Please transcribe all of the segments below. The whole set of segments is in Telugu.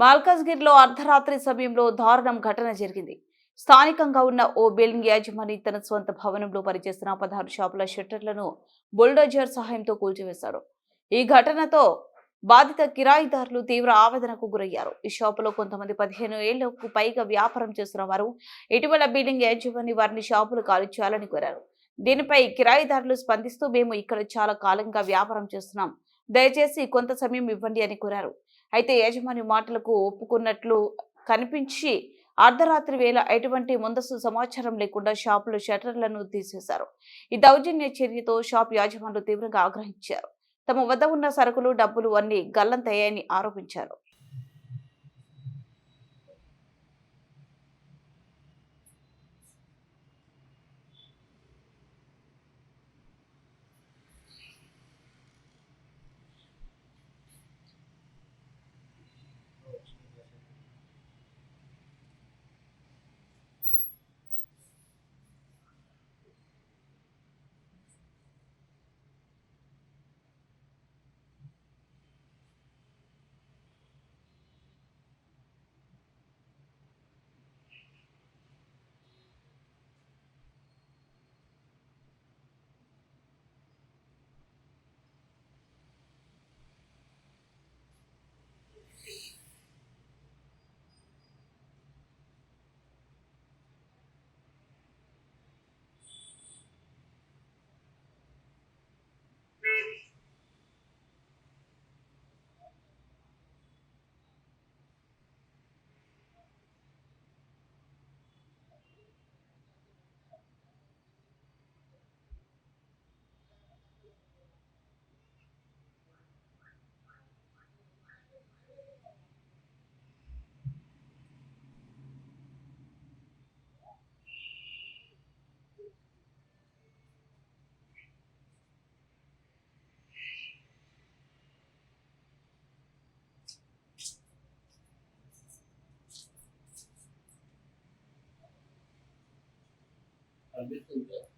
మాల్కాజ్గిరిలో అర్ధరాత్రి సమయంలో దారుణం ఘటన జరిగింది. స్థానికంగా ఉన్న ఓ బిల్డింగ్ యాజమాని తన స్వంత భవనంలో పనిచేస్తున్న పదహారు షాపుల షట్టర్లను బుల్డోజర్ సహాయంతో కూల్చివేశారు. ఈ ఘటనతో బాధిత కిరాయిదారులు తీవ్ర ఆవేదనకు గురయ్యారు. ఈ షాపులో కొంతమంది పదిహేను ఏళ్ళకు పైగా వ్యాపారం చేస్తున్న వారు ఇటీవల బిల్డింగ్ యాజమాని వారిని షాపులు ఖాళీ చేయాలని కోరారు. దీనిపై కిరాయిదారులు స్పందిస్తూ మేము ఇక్కడ చాలా కాలంగా వ్యాపారం చేస్తున్నాం. దయచేసి కొంత సమయం ఇవ్వండి అని కోరారు. అయితే యజమాని మాటలకు ఒప్పుకున్నట్లు కనిపించి అర్ధరాత్రి వేళ ఎటువంటి ముందస్తు సమాచారం లేకుండా షాపులు షట్టర్లను తీసేశారు. ఈ దౌర్జన్య చర్యతో షాప్ యాజమానులు తీవ్రంగా ఆగ్రహించారు. తమ వద్ద ఉన్న సరుకులు డబ్బులు అన్ని గల్లంతయ్యాయని ఆరోపించారు. I'm just.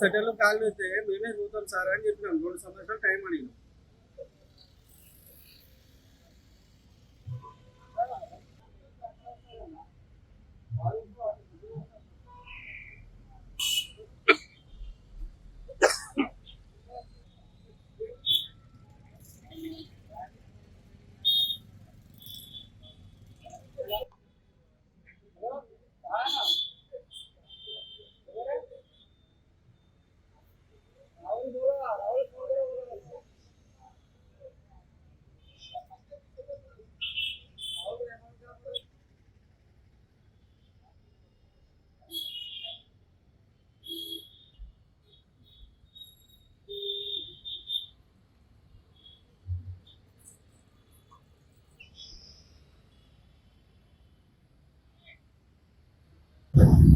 సెటిల్ కాల్ అయితే మేమే చూద్దాం సార్ అని చెప్పినాం. రెండు సంవత్సరాలు టైం అడిగినాం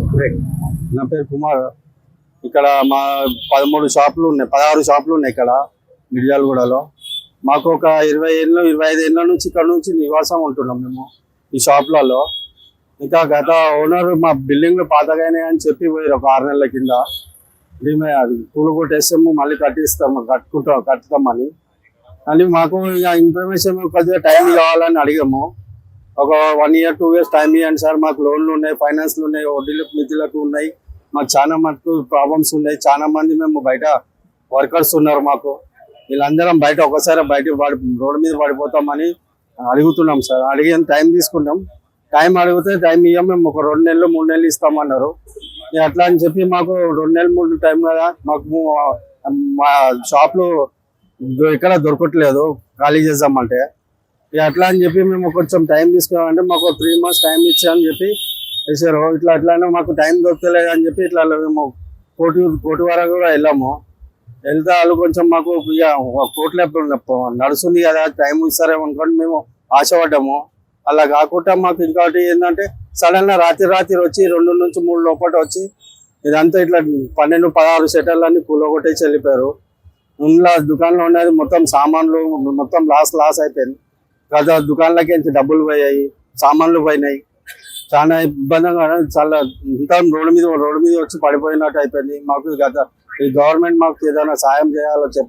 నా పేరు కుమార్. ఇక్కడ మా పదమూడు షాపులు ఉన్నాయి పదహారు షాపులు ఉన్నాయి ఇక్కడ మిర్యాలగూడలో మాకు ఒక ఇరవై ఏళ్ళు ఇరవై ఐదు ఏళ్ళ నుంచి ఇక్కడ నుంచి నివాసం ఉంటున్నాం మేము ఈ షాపులలో. ఇంకా గత ఓనర్ మా బిల్డింగ్లు పాతగానే అని చెప్పి పోయారు ఒక ఆరు నెలల కింద. మేమే అది పూలు కొట్టేస్తాము మళ్ళీ కట్టిస్తాము కట్టుకుంటాం కట్టుతామని. అని మాకు ఇక ఇన్ఫర్మేషన్ కొద్దిగా టైం కావాలని అడిగాము. ఒక one year two years time ఇవ్వండి సార్. మాకు లోన్లు ఉన్నాయి ఫైనాన్స్లు ఉన్నాయి వడ్డీలకు నిధులకు ఉన్నాయి. మాకు చాలా మటుకు ప్రాబ్లమ్స్ ఉన్నాయి. చాలా మంది మేము బయట వర్కర్స్ ఉన్నారు మాకు. వీళ్ళందరం బయట ఒకసారి బయట పడి రోడ్డు మీద పడిపోతామని అడుగుతున్నాం సార్. అడిగిన టైం తీసుకుంటాం. టైం అడిగితే టైం ఇవ్వం మేము ఒక రెండు నెలలు మూడు నెలలు ఇస్తామన్నారు. అట్లా అని చెప్పి మాకు రెండు నెలలు మూడు టైం కదా. మాకు మా షాప్లో ఎక్కడ దొరకట్లేదు. ఖాళీ చేద్దామంటే. అట్లా అని చెప్పి మేము కొంచెం టైం తీసుకోవాలంటే మాకు త్రీ మంత్స్ టైం ఇచ్చామని చెప్పి వేసారు ఇట్లా అట్లానే మాకు టైం దొరకలేదు అని చెప్పి ఇట్లా మేము కోటి కోటి వరకు కూడా వెళ్ళాము. వెళ్తే వాళ్ళు కొంచెం మాకు ఇక కోట్ల నడుస్తుంది కదా టైం ఇస్తారేమో అనుకోండి మేము ఆశపడ్డాము. అలా కాకుండా మాకు ఇంకోటి ఏంటంటే సడన్గా రాత్రి రాత్రి వచ్చి రెండు నుంచి మూడు లోపల వచ్చి ఇదంతా ఇట్లా పన్నెండు పదహారు సెటర్లన్నీ కూలగొట్టేసి వెళ్ళిపోయారు. ఉన్న దుకాణంలో ఉన్నది మొత్తం సామాన్లు మొత్తం లాస్ లాస్ అయిపోయింది. గత దుకాణాలకి నుంచి డబ్బులు పోయాయి సామాన్లు పోయినాయి. చాలా ఇబ్బందిగా చాలా ఇంత రోడ్డు మీద రోడ్డు మీద వచ్చి పడిపోయినట్టు అయిపోయింది. మాకు గత ఈ గవర్నమెంట్ మాకు ఏదైనా సాయం చేయాలో చెప్ప